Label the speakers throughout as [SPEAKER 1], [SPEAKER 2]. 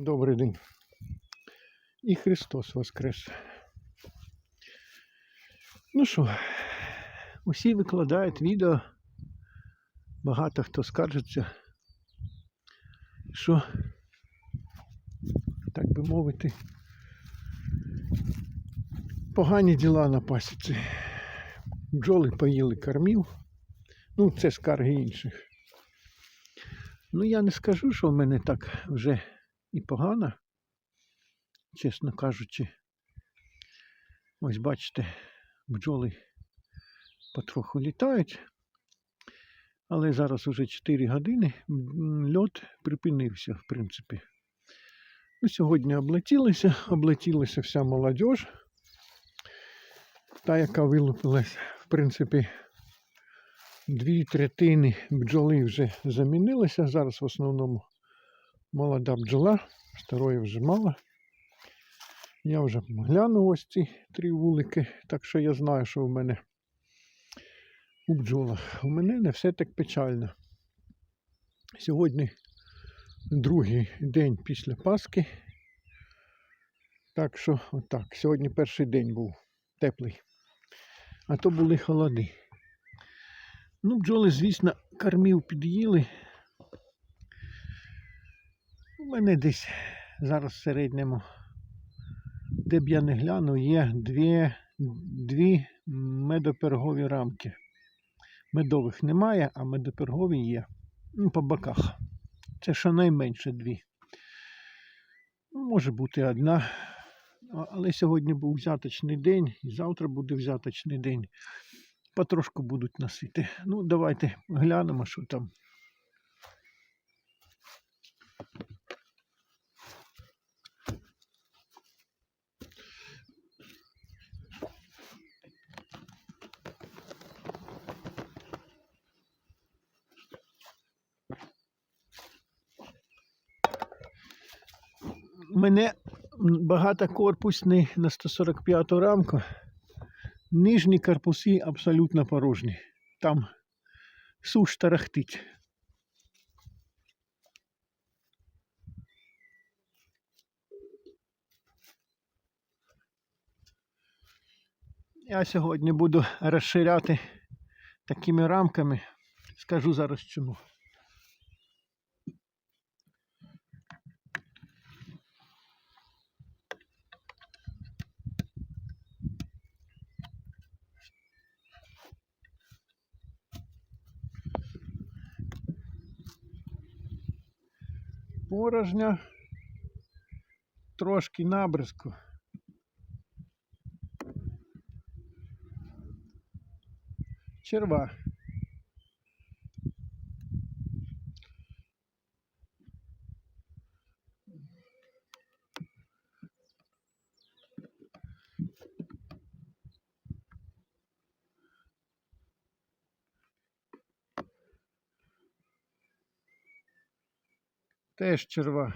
[SPEAKER 1] Добрий день. І Христос Воскрес. Ну що, усі викладають відео. Багато хто скаржиться, що, так би мовити, погані діла на пасіці. Бджоли поїли кормів. Ну, це скарги інших. Ну, я не скажу, що в мене так вже і погано, чесно кажучи. Ось бачите, бджоли потроху літають. Але зараз уже 4 години льот припинився, в принципі. Ну, сьогодні облетілися, облетілася вся молодь. Та, яка вилупилась, в принципі, дві третини бджоли вже замінилися. Зараз в основному молода бджола, старої вже мало. Я вже глянув ось ці три вулики, так що я знаю, що в мене у бджолах. У мене не все так печально. Сьогодні другий день після Пасхи. Так що, отак, сьогодні перший день був теплий. А то були холоди. Ну, бджоли, звісно, кормів під'їли. У мене десь зараз в середньому, де б я не глянув, є дві, дві медопергові рамки. Медових немає, а медопергові є. Ну, по боках. Це щонайменше дві. Ну, може бути одна. Але сьогодні був взяточний день, і завтра буде взяточний день. Потрошку будуть носити. Ну, давайте глянемо, що там. Мене багатокорпусний на 145 рамку. Нижні корпуси абсолютно порожні. Там суш тарахтить. Я сьогодні буду розширяти такими рамками. Скажу зараз чому. Порожня, трошки набризку. Черва. Теж черва.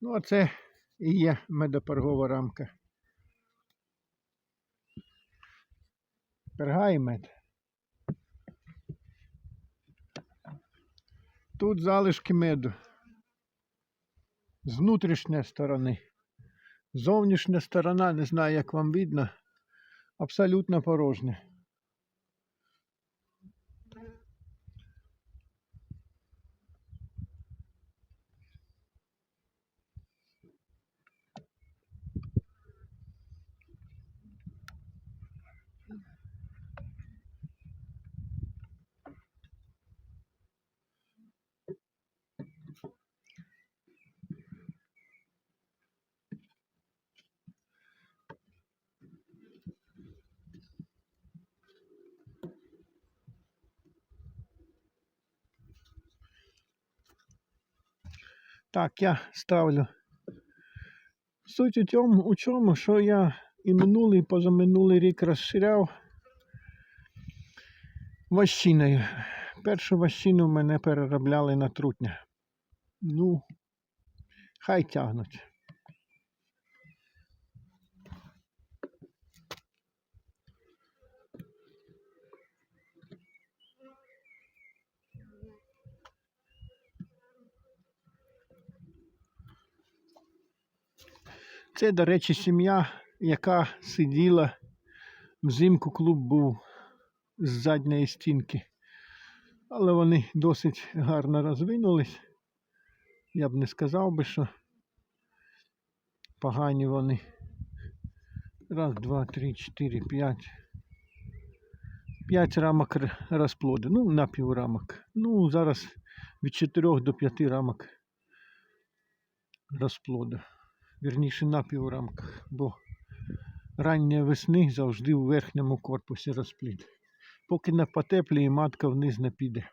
[SPEAKER 1] Ну, а це і є медопергова рамка. Перга і мед. Тут залишки меду. З внутрішньої сторони. Зовнішня сторона, не знаю, як вам видно, абсолютно порожня. Так, я ставлю. Суть у цьому, у чому, що я і минулий, і позаминулий рік розширяв ващиною. Першу ващину мене переробляли на трутня. Ну, хай тягнуть. Це, до речі, сім'я, яка сиділа взимку клуб був з задньої стінки. Але вони досить гарно розвинулись. Я б не сказав би, що погані вони. Раз, два, три, чотири, п'ять. П'ять рамок розплоду. Ну, на піврамок. Ну, зараз від 4 до 5 рамок розплоду. Вірніше на піврамках, бо ранньої весни завжди у верхньому корпусі розплід. Поки не потепліє, матка вниз не піде.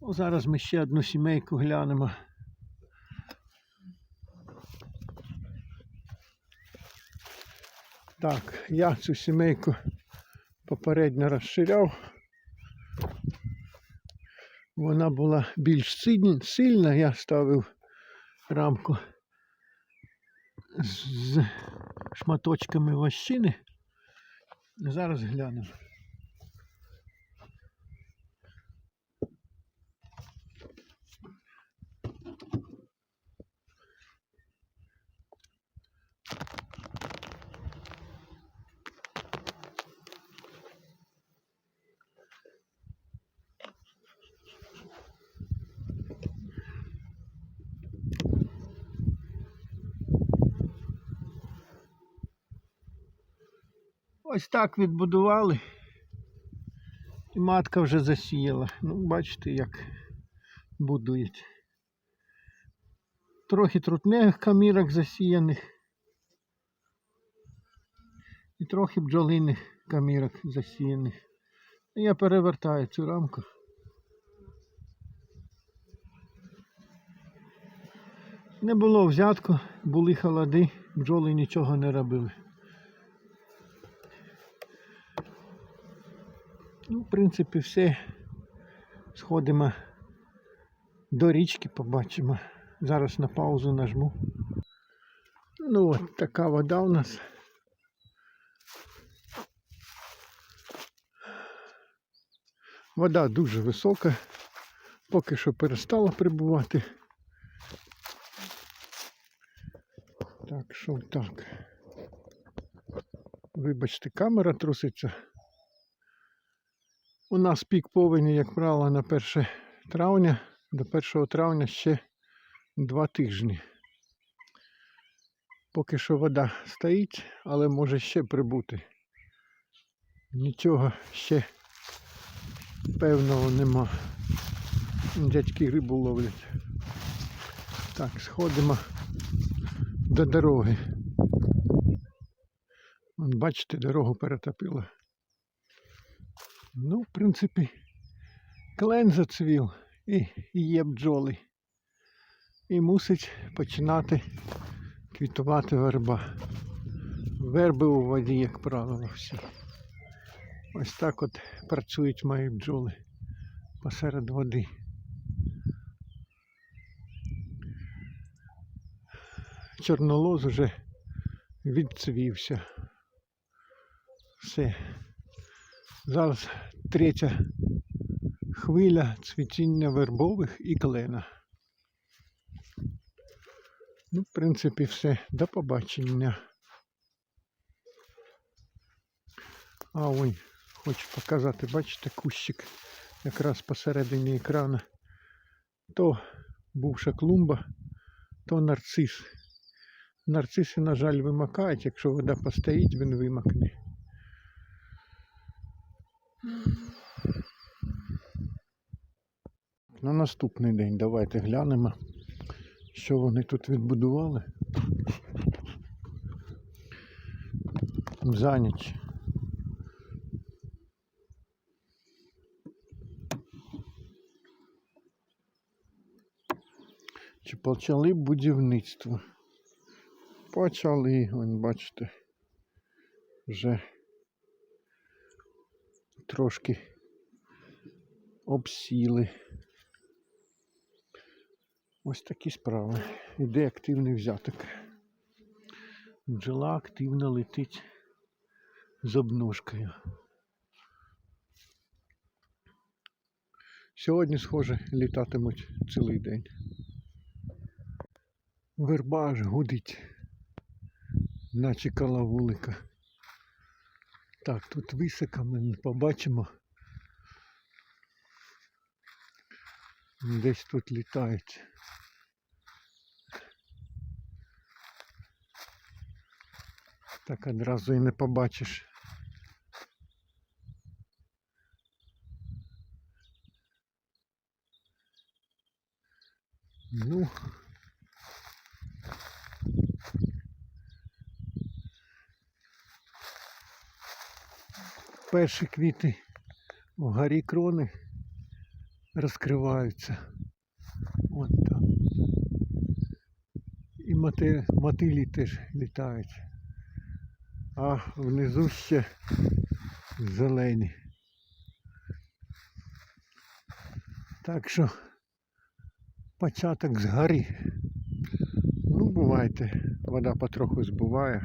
[SPEAKER 1] О, зараз ми ще одну сімейку глянемо. Так, я цю сімейку попередньо розширяв. Вона була більш сильна, я ставив рамку з шматочками вощини. Зараз глянемо. Ось так відбудували. І матка вже засіяла. Ну, бачите, як будують. Трохи трутневих камірок засіяних. І трохи бджолиних камірок засіяних. Я перевертаю цю рамку. Не було взятку, були холоди, бджоли нічого не робили. Ну, в принципі, все. Сходимо до річки, побачимо. Зараз на паузу нажму. Ну от така вода у нас. Вода дуже висока. Поки що перестала прибувати. Так, що так. Вибачте, камера труситься. У нас пік повені, як правило, на 1 травня. До 1 травня ще два тижні. Поки що вода стоїть, але може ще прибути. Нічого ще певного нема. Дядьки рибу ловлять. Так, сходимо до дороги. Бачите, дорогу перетопило. Ну, в принципі, клен зацвів і, є бджоли. І мусить починати квітувати верба. Верби у воді, як правило, всі. Ось так от працюють мої бджоли посеред води. Чорнолоз уже відцвівся. Все. Зараз третя хвиля цвітіння вербових і клена. Ну, в принципі, все. До побачення. А ой, хочу показати, бачите, кущик якраз посередині екрану. То бувша клумба, то нарцис. Нарциси, на жаль, вимакають, якщо вода постоїть, він вимакне. На наступний день давайте глянемо, що вони тут відбудували. За ніч. Чи почали будівництво? Почали, вон, бачите, вже трошки обсіли. Ось такі справи. Іде активний взяток. Бджола активно летить з обножкою. Сьогодні, схоже, літатимуть цілий день. Верба аж гудить, наче калавулика. Так, тут висока ми не побачимо. Десь тут літають. Так одразу і не побачиш. Ну, перші квіти в горі крони розкриваються. От там. І мати, мотилі теж літають. А внизу ще зелені. Так що початок з гори. Ну, бувайте, вода потроху збуває.